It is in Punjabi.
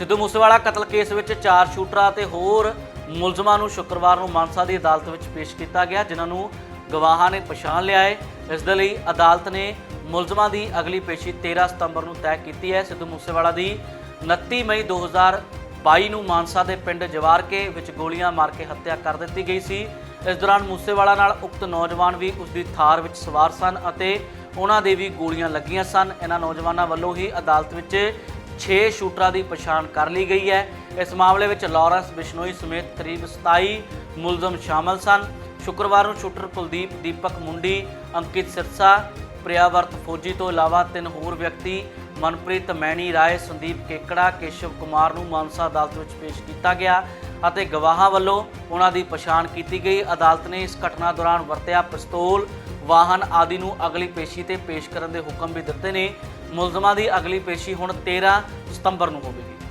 ਸਿੱਧੂ ਮੂਸੇਵਾਲਾ ਕਤਲ ਕੇਸ ਵਿੱਚ ਚਾਰ ਸ਼ੂਟਰਾਂ ਤੇ ਹੋਰ ਮੁਲਜ਼ਮਾਂ ਨੂੰ ਸ਼ੁੱਕਰਵਾਰ ਨੂੰ ਮਾਨਸਾ ਦੀ ਅਦਾਲਤ ਵਿੱਚ ਪੇਸ਼ ਕੀਤਾ ਗਿਆ, ਜਿਨ੍ਹਾਂ ਨੂੰ ਗਵਾਹਾਂ ਨੇ ਪਛਾਣ ਲਿਆ ਹੈ। ਇਸ ਦੇ ਲਈ ਅਦਾਲਤ ਨੇ ਮੁਲਜ਼ਮਾਂ ਦੀ ਅਗਲੀ ਪੇਸ਼ੀ 13 ਸਤੰਬਰ ਨੂੰ ਤੈਅ ਕੀਤੀ ਹੈ। ਸਿੱਧੂ ਮੂਸੇਵਾਲਾ ਦੀ 29 ਮਈ 2022 ਨੂੰ ਮਾਨਸਾ ਦੇ ਪਿੰਡ ਜਵਾਰਕੇ ਵਿੱਚ ਗੋਲੀਆਂ ਮਾਰ ਕੇ ਹੱਤਿਆ ਕਰ ਦਿੱਤੀ ਗਈ ਸੀ। ਇਸ ਦੌਰਾਨ ਮੂਸੇਵਾਲਾ ਨਾਲ ਉਕਤ ਨੌਜਵਾਨ ਵੀ ਉਸ ਦੀ ਥਾਰ ਵਿੱਚ ਸਵਾਰ ਸਨ ਅਤੇ ਉਹਨਾਂ ਦੇ ਵੀ ਗੋਲੀਆਂ ਲੱਗੀਆਂ ਸਨ। ਇਹਨਾਂ ਨੌਜਵਾਨਾਂ ਵੱਲੋਂ ਹੀ ਅਦਾਲਤ ਵਿੱਚ 6 ਸ਼ੂਟਰਾਂ ਦੀ ਪਛਾਣ ਕਰ ਲਈ ਗਈ ਹੈ। ਇਸ ਮਾਮਲੇ ਵਿੱਚ ਲਾਰੈਂਸ ਬਿਸ਼ਨੋਈ ਸਮੇਤ ਕਰੀਬ 27 ਮੁਲਜ਼ਮ ਸ਼ਾਮਲ ਸਨ। ਸ਼ੁੱਕਰਵਾਰ ਨੂੰ ਸ਼ੂਟਰ ਕੁਲਦੀਪ, ਦੀਪਕ ਮੁੰਡੀ, ਅੰਕਿਤ ਸਿਰਸਾ, ਪ੍ਰਿਆਵਰਤ ਫੌਜੀ ਤੋਂ ਇਲਾਵਾ ਤਿੰਨ ਹੋਰ ਵਿਅਕਤੀ, ਮਨਪ੍ਰੀਤ ਮੈਣੀ ਰਾਏ, ਸੰਦੀਪ ਕੇਕੜਾ, ਕੇਸ਼ਵ ਕੁਮਾਰ ਨੂੰ ਮਾਨਸਾ ਅਦਾਲਤ ਵਿੱਚ ਪੇਸ਼ ਕੀਤਾ ਗਿਆ ਅਤੇ ਗਵਾਹਾਂ ਵੱਲੋਂ ਉਹਨਾਂ ਦੀ ਪਛਾਣ ਕੀਤੀ ਗਈ। ਅਦਾਲਤ ਨੇ ਇਸ ਘਟਨਾ ਦੌਰਾਨ ਵਰਤਿਆ ਪਿਸਤੌਲ ਵਾਹਨ ਆਦਿ ਨੂੰ ਅਗਲੀ ਪੇਸ਼ੀ ਤੇ ਪੇਸ਼ ਕਰਨ ਦੇ ਹੁਕਮ ਵੀ ਦਿੱਤੇ ਨੇ। ਮੁਲਜ਼ਮਾਂ ਦੀ ਅਗਲੀ ਪੇਸ਼ੀ ਹੁਣ 13 ਸਤੰਬਰ ਨੂੰ ਹੋਵੇਗੀ।